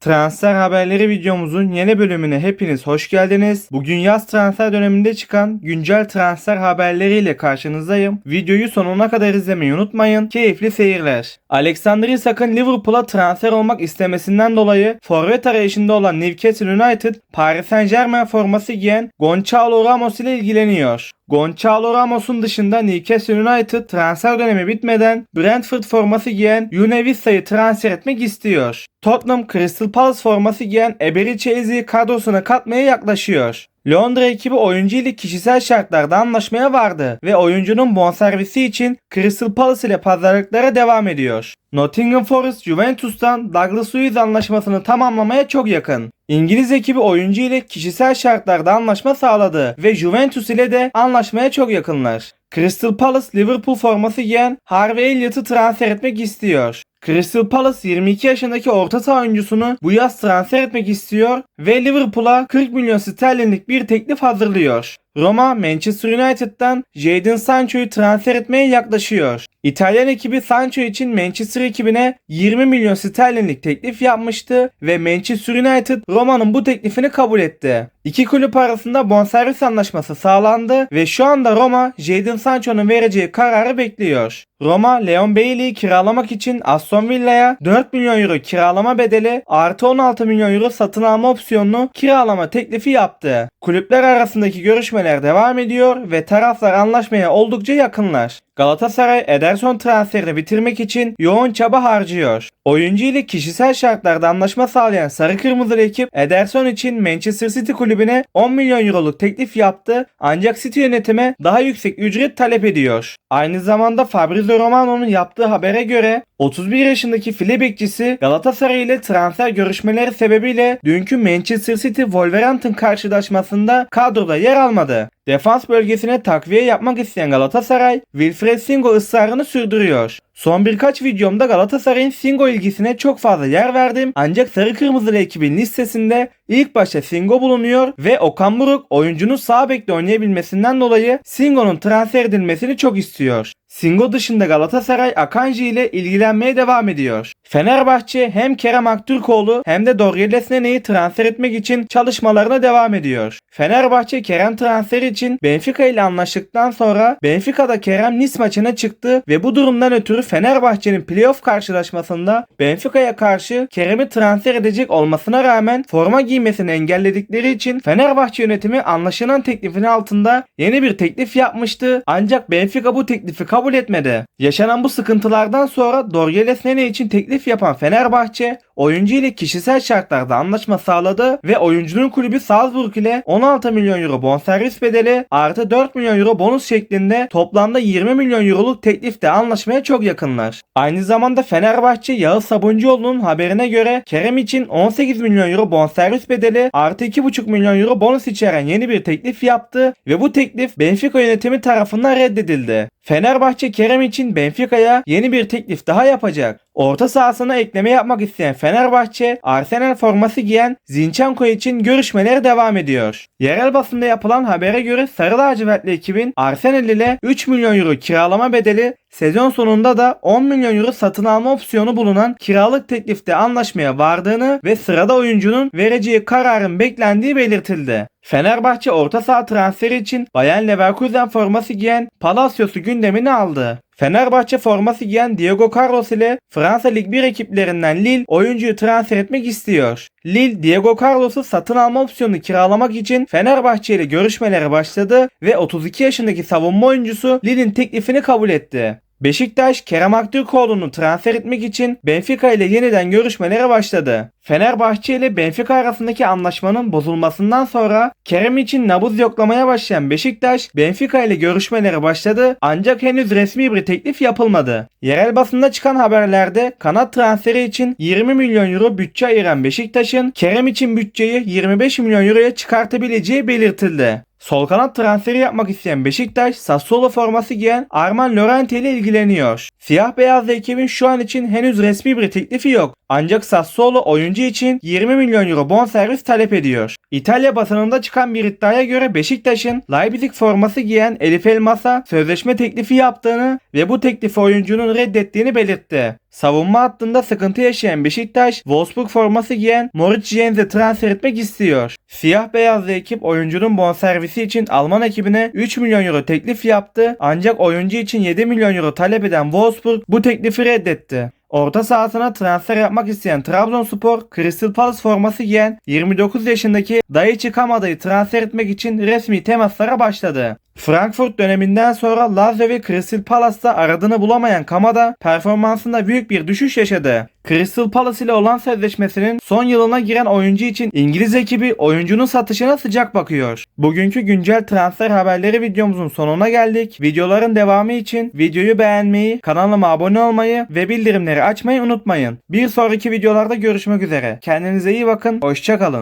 Transfer haberleri videomuzun yeni bölümüne hepiniz hoş geldiniz. Bugün yaz transfer döneminde çıkan güncel transfer haberleriyle karşınızdayım. Videoyu sonuna kadar izlemeyi unutmayın. Keyifli seyirler. Alexander Isak'ın Liverpool'a transfer olmak istemesinden dolayı forvet arayışında olan Newcastle United, Paris Saint Germain forması giyen Gonçalo Ramos ile ilgileniyor. Gonçalo Ramos'un dışında Newcastle United transfer dönemi bitmeden Brentford forması giyen Yune Vissa'yı transfer etmek istiyor. Tottenham Crystal Palace forması giyen Eberi Eze'yi kadrosuna katmaya yaklaşıyor. Londra ekibi oyuncu ile kişisel şartlarda anlaşmaya vardı ve oyuncunun bonservisi için Crystal Palace ile pazarlıklara devam ediyor. Nottingham Forest Juventus'tan Douglas Luiz anlaşmasını tamamlamaya çok yakın. İngiliz ekibi oyuncu ile kişisel şartlarda anlaşma sağladı ve Juventus ile de anlaşmaya çok yakınlar. Crystal Palace Liverpool forması giyen Harvey Elliott'ı transfer etmek istiyor. Crystal Palace 22 yaşındaki orta saha oyuncusunu bu yaz transfer etmek istiyor ve Liverpool'a 40 milyon sterlinlik bir teklif hazırlıyor. Roma Manchester United'dan Jadon Sancho'yu transfer etmeye yaklaşıyor. İtalyan ekibi Sancho için Manchester ekibine 20 milyon sterlinlik teklif yapmıştı ve Manchester United Roma'nın bu teklifini kabul etti. İki kulüp arasında bonservis anlaşması sağlandı ve şu anda Roma Jadon Sancho'nun vereceği kararı bekliyor. Roma Leon Bailey'i kiralamak için Aston Villa'ya 4 milyon euro kiralama bedeli artı 16 milyon euro satın alma opsiyonlu kiralama teklifi yaptı. Kulüpler arasındaki görüşmeler devam ediyor ve taraflar anlaşmaya oldukça yakınlar. Galatasaray Ederson transferini bitirmek için yoğun çaba harcıyor. Oyuncu ile kişisel şartlarda anlaşma sağlayan Sarı Kırmızılı ekip Ederson için Manchester City kulübüne 10 milyon euroluk teklif yaptı ancak City yönetimi daha yüksek ücret talep ediyor. Aynı zamanda Fabrizio Romano'nun yaptığı habere göre 31 yaşındaki file bekçisi Galatasaray ile transfer görüşmeleri sebebiyle dünkü Manchester City Wolverhampton karşılaşmasında kadroda yer almadı. Defans bölgesine takviye yapmak isteyen Galatasaray, Wilfred Singo ısrarını sürdürüyor. Son birkaç videomda Galatasaray'ın Singo ilgisine çok fazla yer verdim ancak Sarı Kırmızılı ekibin listesinde ilk başta Singo bulunuyor ve Okan Buruk oyuncunun sağ bekle oynayabilmesinden dolayı Singo'nun transfer edilmesini çok istiyor. Singo dışında Galatasaray Akanji ile ilgilenmeye devam ediyor. Fenerbahçe hem Kerem Aktürkoğlu hem de Doryeles Nene'yi transfer etmek için çalışmalarına devam ediyor. Fenerbahçe Kerem transferi için Benfica ile anlaştıktan sonra Benfica'da Kerem Nice maçına çıktı ve bu durumdan ötürü Fenerbahçe'nin playoff karşılaşmasında Benfica'ya karşı Kerem'i transfer edecek olmasına rağmen forma giymesini engelledikleri için Fenerbahçe yönetimi anlaşılan teklifin altında yeni bir teklif yapmıştı ancak Benfica bu teklifi kabul etmedi. Yaşanan bu sıkıntılardan sonra Doryeles Nene için teklif yapan Fenerbahçe oyuncu ile kişisel şartlarda anlaşma sağladı ve oyuncunun kulübü Salzburg ile 16 milyon euro bonservis bedeli artı 4 milyon euro bonus şeklinde toplamda 20 milyon euroluk teklifte anlaşmaya çok yakınlar. Aynı zamanda Fenerbahçe Yağız Sabuncuoğlu'nun haberine göre Kerem için 18 milyon euro bonservis bedeli artı 2,5 milyon euro bonus içeren yeni bir teklif yaptı ve bu teklif Benfica yönetimi tarafından reddedildi. Fenerbahçe Kerem için Benfica'ya yeni bir teklif daha yapacak. Orta sahasına ekleme yapmak isteyen Fenerbahçe, Arsenal forması giyen Zinchenko için görüşmeler devam ediyor. Yerel basında yapılan habere göre Sarı Lacivertli ekibin Arsenal ile 3 milyon euro kiralama bedeli Sezon sonunda da 10 milyon euro satın alma opsiyonu bulunan kiralık teklifte anlaşmaya vardığını ve sırada oyuncunun vereceği kararın beklendiği belirtildi. Fenerbahçe orta saha transferi için Bayern Leverkusen forması giyen Palacios'u gündemine aldı. Fenerbahçe forması giyen Diego Carlos ile Fransa Lig 1 ekiplerinden Lille oyuncuyu transfer etmek istiyor. Lille, Diego Carlos'u satın alma opsiyonunu kiralamak için Fenerbahçe ile görüşmelere başladı ve 32 yaşındaki savunma oyuncusu Lille'in teklifini kabul etti. Beşiktaş Kerem Aktürkoğlu'nu transfer etmek için Benfica ile yeniden görüşmelere başladı. Fenerbahçe ile Benfica arasındaki anlaşmanın bozulmasından sonra Kerem için nabız yoklamaya başlayan Beşiktaş, Benfica ile görüşmelere başladı ancak henüz resmi bir teklif yapılmadı. Yerel basında çıkan haberlerde kanat transferi için 20 milyon euro bütçe ayıran Beşiktaş'ın Kerem için bütçeyi 25 milyon euroya çıkartabileceği belirtildi. Sol kanat transferi yapmak isteyen Beşiktaş, Sassuolo forması giyen Arman Lorente ile ilgileniyor. Siyah beyazlı ekibin şu an için henüz resmi bir teklifi yok. Ancak Sassuolo oyuncu için 20 milyon euro bonservis talep ediyor. İtalya basınında çıkan bir iddiaya göre Beşiktaş'ın Leipzig forması giyen Elif Elmas'a sözleşme teklifi yaptığını ve bu teklifi oyuncunun reddettiğini belirtti. Savunma hattında sıkıntı yaşayan Beşiktaş, Wolfsburg forması giyen Moritz Jens'e transfer etmek istiyor. Siyah beyazlı ekip oyuncunun bonservisi için Alman ekibine 3 milyon euro teklif yaptı ancak oyuncu için 7 milyon euro talep eden Wolfsburg bu teklifi reddetti. Orta sahasına transfer yapmak isteyen Trabzonspor, Crystal Palace forması giyen 29 yaşındaki Daichi Kamada'yı transfer etmek için resmi temaslara başladı. Frankfurt döneminden sonra Lazio ve Crystal Palace'da aradığını bulamayan Kamada performansında büyük bir düşüş yaşadı. Crystal Palace ile olan sözleşmesinin son yılına giren oyuncu için İngiliz ekibi oyuncunun satışına sıcak bakıyor. Bugünkü güncel transfer haberleri videomuzun sonuna geldik. Videoların devamı için videoyu beğenmeyi, kanalıma abone olmayı ve bildirimleri açmayı unutmayın. Bir sonraki videolarda görüşmek üzere. Kendinize iyi bakın, hoşçakalın.